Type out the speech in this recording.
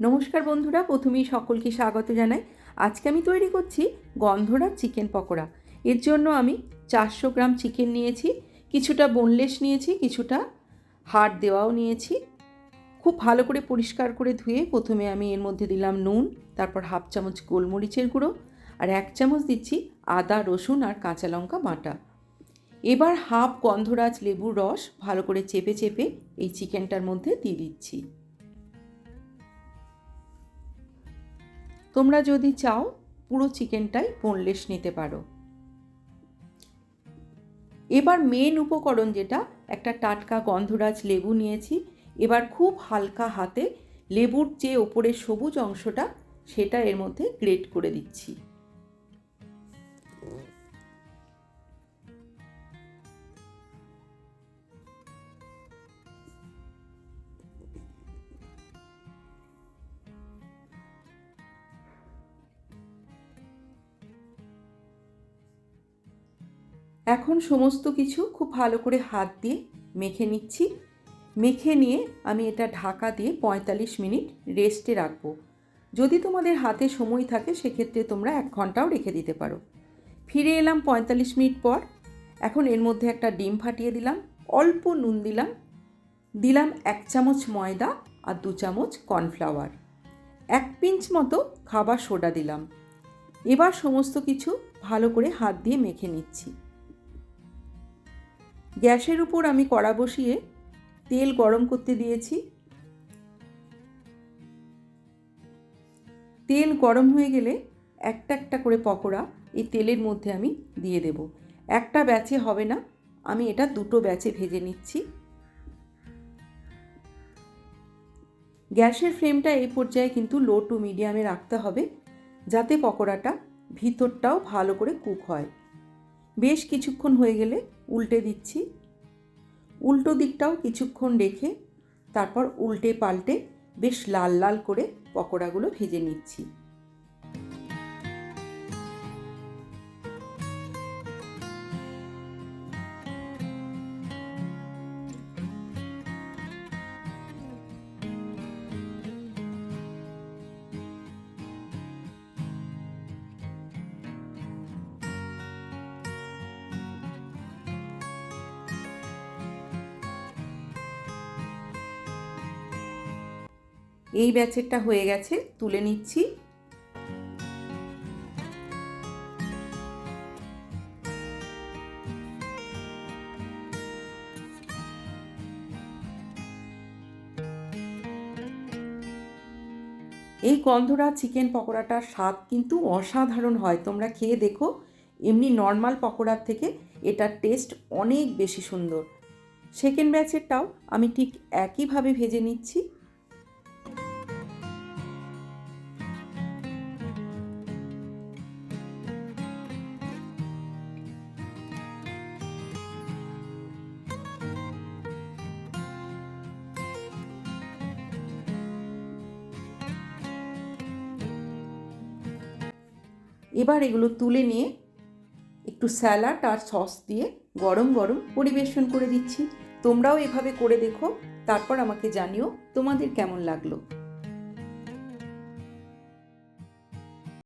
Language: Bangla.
নমস্কার বন্ধুরা, প্রথমেই সকলকে স্বাগত জানাই। আজকে আমি তৈরি করছি গন্ধরাজ চিকেন পকোড়া। এর জন্য আমি চারশো গ্রাম চিকেন নিয়েছি, কিছুটা বোনলেস নিয়েছি, কিছুটা হাড় দেওয়াও নিয়েছি। খুব ভালো করে পরিষ্কার করে ধুয়ে প্রথমে আমি এর মধ্যে দিলাম নুন, তারপর হাফ চামচ গোলমরিচের গুঁড়ো, আর এক চামচ দিচ্ছি আদা, রসুন আর কাঁচা লঙ্কা বাটা। এবার হাফ গন্ধরাজ লেবুর রস ভালো করে চেপে চেপে এই চিকেনটার মধ্যে দিয়ে দিচ্ছি। তোমরা যদি চাও, পুরো চিকেনটাই বোনলেস নিতে পারো। এবার মেন উপকরণ যেটা, একটা টাটকা গন্ধরাজ লেবু নিয়েছি। এবার খুব হালকা হাতে লেবুর যে ওপরের সবুজ অংশটা, সেটা এর মধ্যে গ্রেট করে দিচ্ছি। এখন সমস্ত কিছু খুব ভালো করে হাত দিয়ে মেখে নিচ্ছি। মেখে নিয়ে আমি এটা ঢাকা দিয়ে পঁয়তাল্লিশ মিনিট রেস্টে রাখব। যদি তোমাদের হাতে সময় থাকে, সেক্ষেত্রে তোমরা এক ঘন্টাও রেখে দিতে পারো। ফিরে এলাম পঁয়তাল্লিশ মিনিট পর। এখন এর মধ্যে একটা ডিম ফাটিয়ে দিলাম, অল্প নুন দিলাম। দিলাম এক চামচ ময়দা আর দু চামচ কর্নফ্লাওয়ার। এক পিঞ্চ মতো খাবার সোডা দিলাম। এবার সমস্ত কিছু ভালো করে হাত দিয়ে মেখে নিচ্ছি। গ্যাসের উপর আমি কড়া বসিয়ে তেল গরম করতে দিয়েছি। তেল গরম হয়ে গেলে একটা একটা করে পকোড়া এই তেলের মধ্যে আমি দিয়ে দেব। একটা ব্যাচে হবে না, আমি এটা দুটো ব্যাচে ভেজে নিচ্ছি। গ্যাসের ফ্লেমটা এই পর্যায়ে কিন্তু লো টু মিডিয়ামে রাখতে হবে, যাতে পকোড়াটা ভিতরটাও ভালো করে কুক হয়। বেশ কিছুক্ষণ হয়ে গেলে উল্টে দিচ্ছি। উল্টো দিকটাও কিছুক্ষণ রেখে তারপর উল্টে পাল্টে বেশ লাল লাল করে পকোড়াগুলো ভেজে নিচ্ছি। এই ব্যাচেরটা হয়ে গেছে, তুলে নিচ্ছি। এই গন্ধরা চিকেন পকোড়াটার স্বাদ কিন্তু অসাধারণ হয়, তোমরা খেয়ে দেখো। এমনি নর্মাল পকোড়ার থেকে এটার টেস্ট অনেক বেশি সুন্দর। সেকেন্ড ব্যাচেরটাও আমি ঠিক একইভাবে ভেজে নিচ্ছি। এবার এগুলো তুলে নিয়ে একটু স্যালাড আর সস দিয়ে গরম গরম পরিবেশন করে দিচ্ছি। তোমরাও এভাবে করে দেখো, তারপর আমাকে জানিও তোমাদের কেমন লাগল।